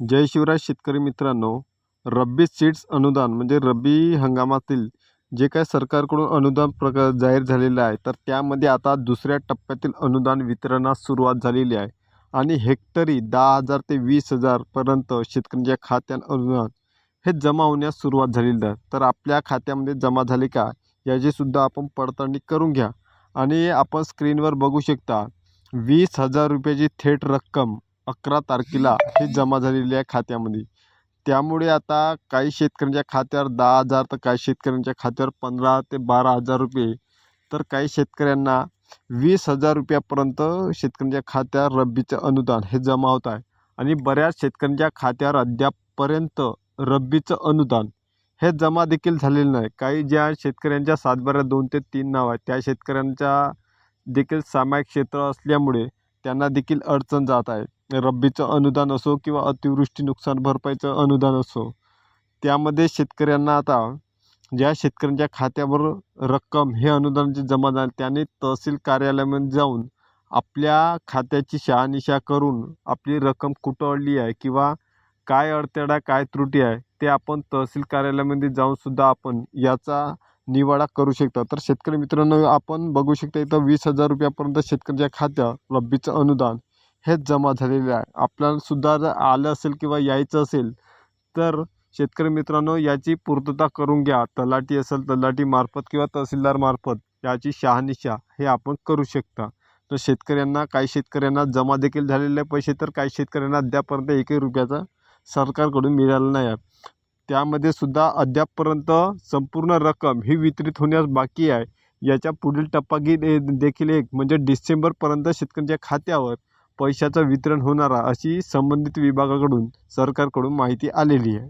जय शिवराज शेतकरी मित्रांनो रब्बी सीड्स अनुदान म्हणजे रब्बी हंगामातील जे काय सरकारकडून अनुदान प्रकार जाहीर झालेलं आहे तर त्यामध्ये आता दुसऱ्या टप्प्यातील अनुदान वितरणास सुरुवात झालेली आहे. आणि हेक्टरी दहा हजार ते वीस हजारपर्यंत शेतकऱ्यांच्या खात्यात अनुदान हे जमा होण्यास सुरुवात झालेली आहे. तर आपल्या खात्यामध्ये जमा झाले का याचीसुद्धा आपण पडताळणी करून घ्या. आणि आपण स्क्रीनवर बघू शकता वीस हजार रुपयाची थेट रक्कम अकरा तारखेला हे जमा झालेली आहे खात्यामध्ये. त्यामुळे आता काही शेतकऱ्यांच्या खात्यावर दहा हजार तर काही शेतकऱ्यांच्या खात्यावर पंधरा ते बारा हजार रुपये. तर काही शेतकऱ्यांना वीस हजार रुपयापर्यंत शेतकऱ्यांच्या खात्यावर रब्बीचं अनुदान हे जमा होत आहे. आणि बऱ्याच शेतकऱ्यांच्या खात्यावर अद्यापपर्यंत रब्बीचं अनुदान हे जमा देखील झालेलं नाही. काही ज्या शेतकऱ्यांच्या सातबाऱ्या दोन ते तीन नाव आहेत त्या शेतकऱ्यांच्या देखील सामायिक क्षेत्र असल्यामुळे त्यांना देखील अडचण जात आहे. रब्बीचं अनुदान असो किंवा अतिवृष्टी नुकसान भरपाईचं अनुदान असो त्यामध्ये शेतकऱ्यांना आता ज्या शेतकऱ्यांच्या खात्यावर रक्कम हे अनुदान जे जमा झाली त्याने तहसील कार्यालयामध्ये जाऊन आपल्या खात्याची शहानिशा करून आपली रक्कम कुठं अडली आहे किंवा काय अडथळा काय त्रुटी आहे ते आपण तहसील कार्यालयामध्ये जाऊनसुद्धा आपण याचा निवाडा करू शकता. तर शेतकरी मित्रांनो आपण बघू शकता इथं वीस हजार रुपयापर्यंत शेतकऱ्यांच्या खात्या रब्बीचं अनुदान हेच जमा झालेले आहे. आपल्याला सुद्धा जर आलं असेल किंवा यायचं असेल तर शेतकरी मित्रांनो याची पूर्तता करून घ्या. तलाठी असेल तलाठीमार्फत किंवा तहसीलदारमार्फत याची शहानिशा हे आपण करू शकता. तर शेतकऱ्यांना काही शेतकऱ्यांना जमा देखील झालेले पैसे तर काही शेतकऱ्यांना अद्यापपर्यंत एकही रुपयाचा सरकारकडून मिळाला नाही आहे. त्यामध्ये सुद्धा अद्यापपर्यंत संपूर्ण रक्कम ही वितरित होण्यास बाकी आहे. याच्या पुढील टप्पा दे देखील एक म्हणजे डिसेंबरपर्यंत शेतकऱ्यांच्या खात्यावर पैशाचं वितरण होणार अशी संबंधित विभागाकडून सरकारकडून माहिती आलेली आहे.